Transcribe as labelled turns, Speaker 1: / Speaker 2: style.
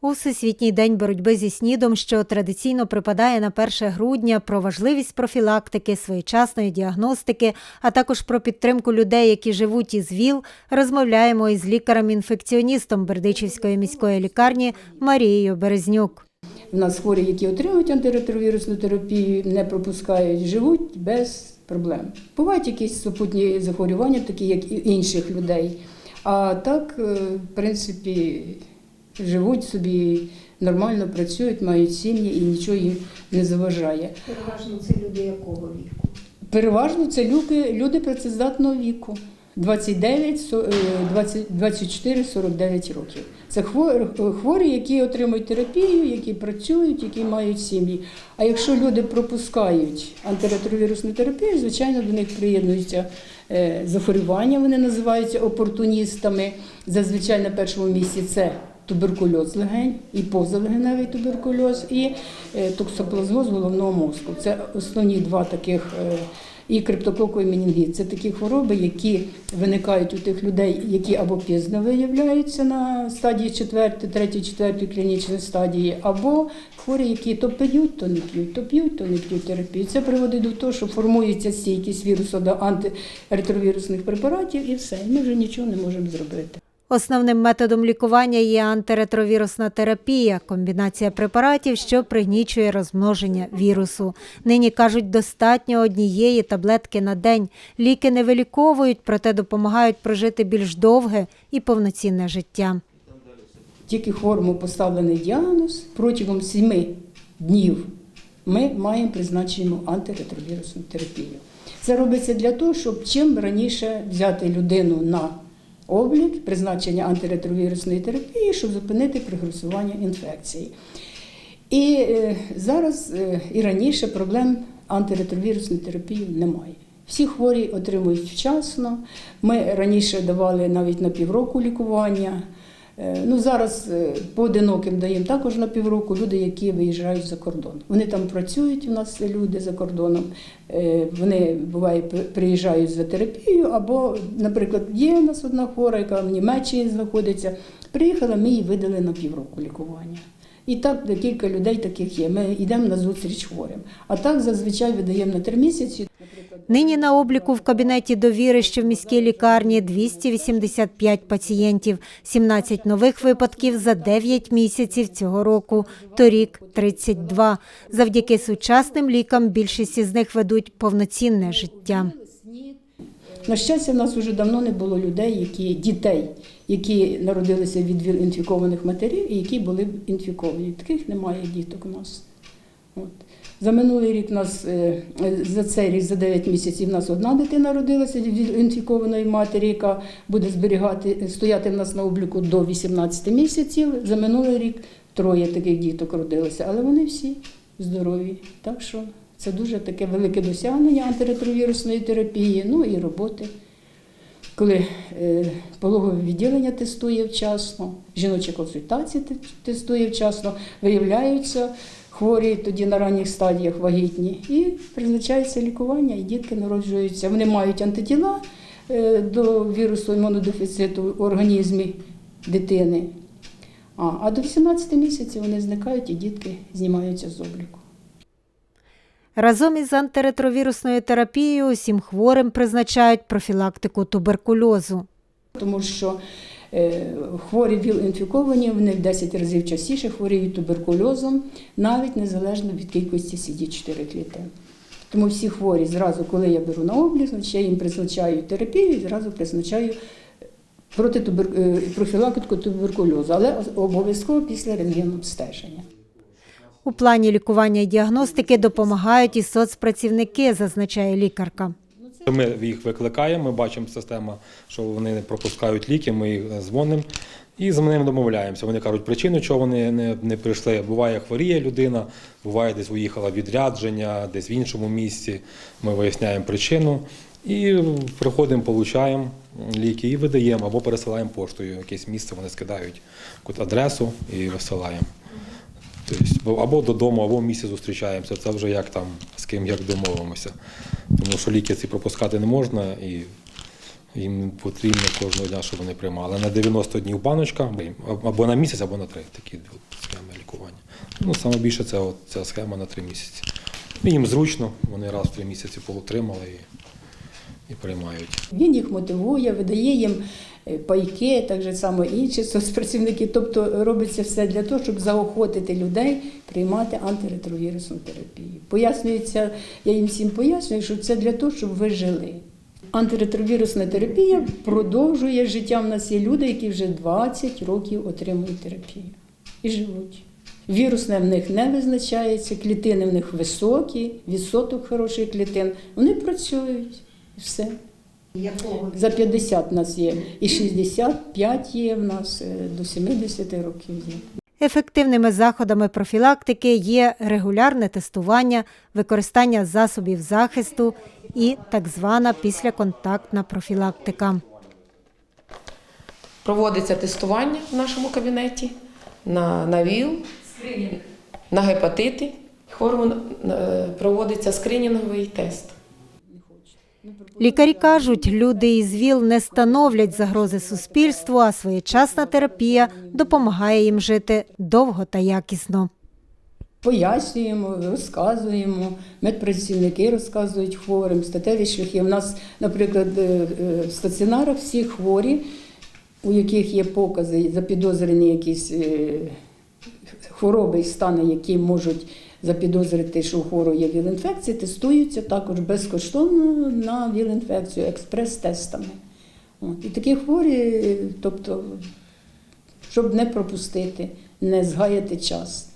Speaker 1: У Всесвітній день боротьби зі снідом, що традиційно припадає на 1 грудня, про важливість профілактики, своєчасної діагностики, а також про підтримку людей, які живуть із ВІЛ, розмовляємо із лікарем-інфекціоністом Бердичівської міської лікарні Марією Березнюк.
Speaker 2: У нас хворі, які отримують антиретровірусну терапію, не пропускають, живуть без проблем. Бувають якісь супутні захворювання, такі як і інших людей. А так, е, в принципі, живуть собі нормально, працюють, мають сім'ї і нічого їм не заважає.
Speaker 3: Переважно це люди якого віку?
Speaker 2: Переважно це люди, люди працездатного віку. 29, со- е, 20 24-49 років. Це хворі, хворі, які отримують терапію, які працюють, які мають сім'ї. А якщо люди пропускають антиретровірусну терапію, звичайно, до них приєднуються е, захворювання, вони називаються опортуністами. Зазвичай на першому місці це туберкульоз легень і позалегеневий туберкульоз, і е, токсоплазмоз головного мозку. Це основні два таких. е, і криптококовий менінгіт. Це такі хвороби, які виникають у тих людей, які або пізно виявляються на стадії 4, 3, 4 клінічної стадії, або хворі, які то п'ють, то не п'ють, то п'ють, то не п'ють терапію. Це приводить до того, що формується стійкість вірусу до антиретровірусних препаратів, і все. Ми вже нічого не можемо зробити.
Speaker 1: Основним методом лікування є антиретровірусна терапія, комбінація препаратів, що пригнічує розмноження вірусу. Нині кажуть, достатньо однієї таблетки на день. Ліки не виліковують, проте допомагають прожити більш довге і повноцінне життя.
Speaker 2: Тільки хворому поставлений діагноз протягом 7 днів ми маємо призначену антиретровірусну терапію. Це робиться для того, щоб чим раніше взяти людину на облік, призначення антиретровірусної терапії, щоб зупинити прогресування інфекції. І е, зараз е, і раніше проблем антиретровірусної терапії немає. Всі хворі отримують вчасно. Ми раніше давали навіть на півроку лікування. Е, Ну, зараз е, поодиноким даємо також на півроку люди, які виїжджають за кордон. Вони там працюють, у нас люди за кордоном. Е, Вони буває приїжджають за терапією, або, наприклад, є у нас одна хвора, яка в Німеччині знаходиться. Приїхала, ми її видали на півроку лікування. І так декілька людей таких є. Ми йдемо на зустріч хворим. А так зазвичай видаємо на три місяці.
Speaker 1: Нині на обліку в кабінеті довіри, що в міській лікарні 285 пацієнтів, 17 нових випадків за 9 місяців цього року, торік 32. Завдяки сучасним лікам більшість із них ведуть повноцінне життя.
Speaker 2: На щастя, в нас вже давно не було людей, які дітей, які народилися від інфікованих матерів і які були інфіковані. Таких немає діток у нас. От. За минулий рік нас е, е, за цей рік, за 9 місяців, нас одна дитина народилася від інфікованої матері, яка буде зберігати, стояти в нас на обліку до 18 місяців. За минулий рік троє таких діток родилося, але вони всі здорові. Так що це дуже таке велике досягнення антиретровірусної терапії, ну і роботи. Коли е, пологове відділення тестує вчасно, жіноча консультація тестує вчасно, виявляються хворі тоді на ранніх стадіях вагітні, і призначається лікування, і дітки народжуються. Вони мають антитіла е, до вірусу імунодефіциту в організмі дитини. А, а до 18 місяців вони зникають і дітки знімаються з обліку.
Speaker 1: Разом із антиретровірусною терапією усім хворим призначають профілактику туберкульозу.
Speaker 2: Тому що хворі ВІЛ-інфіковані, вони в 10 разів частіше хворіють туберкульозом, навіть незалежно від кількості CD4 клітин. Тому всі хворі зразу, коли я беру на облік, я їм призначаю терапію і зразу призначаю проти е, профілактику туберкульозу, але обов'язково після рентгенобстеження.
Speaker 1: У плані лікування і діагностики допомагають і соцпрацівники, зазначає лікарка.
Speaker 4: Ми їх викликаємо, ми бачимо систему, що вони не пропускають ліки, ми їх дзвонимо і з ними домовляємося. Вони кажуть причину, чого вони не, не прийшли. Буває, хворіє людина, буває, десь уїхала відрядження, десь в іншому місці. Ми виясняємо причину і приходимо, получаємо ліки і видаємо або пересилаємо поштою. Якесь місце вони скидають адресу і висилаємо. Тобто, або додому, або в місці зустрічаємося. Це вже як там з ким як домовимося. Тому що ліки ці пропускати не можна і Їм потрібно кожного дня, щоб вони приймали. На 90 днів баночка або на місяць, або на три. Такі схеми лікування. Ну, саме більше це от ця схема на три місяці. І їм зручно, вони раз в три місяці поотримали і, і приймають.
Speaker 2: Він їх мотивує, видає їм пайки, так же само інші соцпрацівники. Тобто робиться все для того, щоб заохотити людей приймати антиретровірусну терапію. Пояснюється, я їм всім пояснюю, що це для того, щоб ви жили. Антиретровірусна терапія продовжує життя. У нас є люди, які вже 20 років отримують терапію і живуть. Вірусне в них не визначається, клітини в них високі, відсоток хороших клітин. Вони працюють і все.
Speaker 3: Якого
Speaker 2: За 50 в нас є, і 65 є в нас, е, до 70 років є.
Speaker 1: Ефективними заходами профілактики є регулярне тестування, використання засобів захисту і так звана післяконтактна профілактика.
Speaker 5: Проводиться тестування в нашому кабінеті на, на ВІЛ, на гепатити. Хворому е, проводиться скринінговий тест.
Speaker 1: Лікарі кажуть, люди із ВІЛ не становлять загрози суспільству, а своєчасна терапія допомагає їм жити довго та якісно.
Speaker 2: Пояснюємо, розказуємо, медпрацівники розказують хворим, статеві шляхи. У нас, наприклад, е, е, в стаціонарах всі хворі, у яких є покази, запідозрені якісь е, хвороби і стани, які можуть запідозрити, що у хвору є ВІЛ-інфекція, тестуються також безкоштовно на ВІЛ-інфекцію експрес-тестами. І такі хворі, тобто, щоб не пропустити, не згаяти час.